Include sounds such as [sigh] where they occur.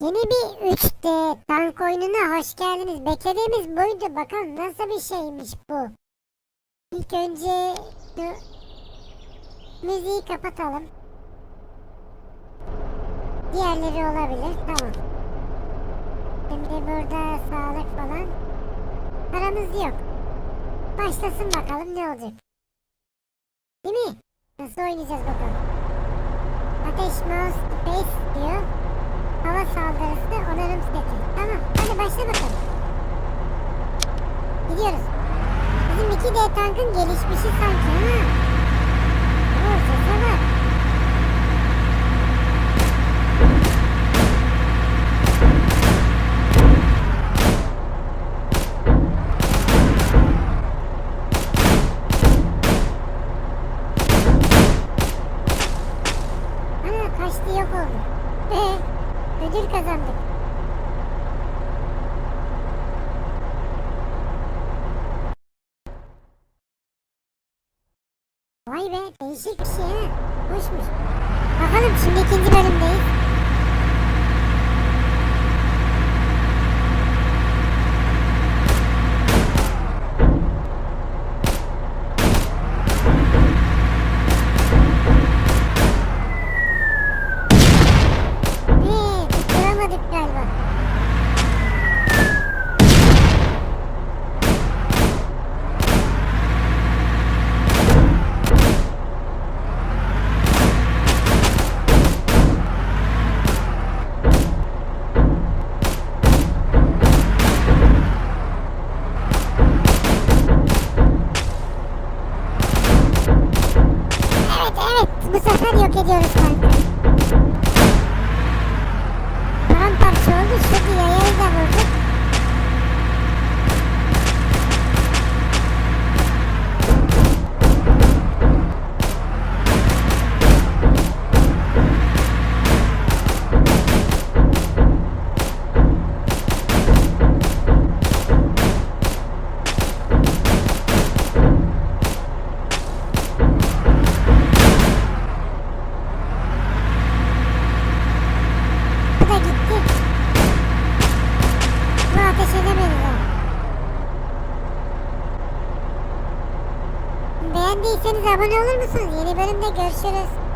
Yeni bir 3D tank oyununa hoş geldiniz. Beklediğimiz buydu. Bakalım nasıl bir şeymiş bu. İlk önce müziği kapatalım. Diğerleri olabilir. Tamam. Şimdi burada sağlık falan. Paramız yok. Başlasın bakalım ne olacak. Değil mi? Nasıl oynayacağız bakalım. Ateş mouse space diyor. Hava saldırısı onarım seti. Tamam hadi başla bakalım. Gidiyoruz. Bizim 2D tankın gelişmişi sanki ha. Oo sese bak. Kaçtı yok oldu. [laughs] Ödül kazandık. Vay be değişik bir şey ha. Hoşmuş. Bakalım şimdi ikinci bölümdeyiz. Evet bu sefer yok ediyoruz kanka. Beğendiyseniz abone olur musunuz? Yeni bölümde görüşürüz.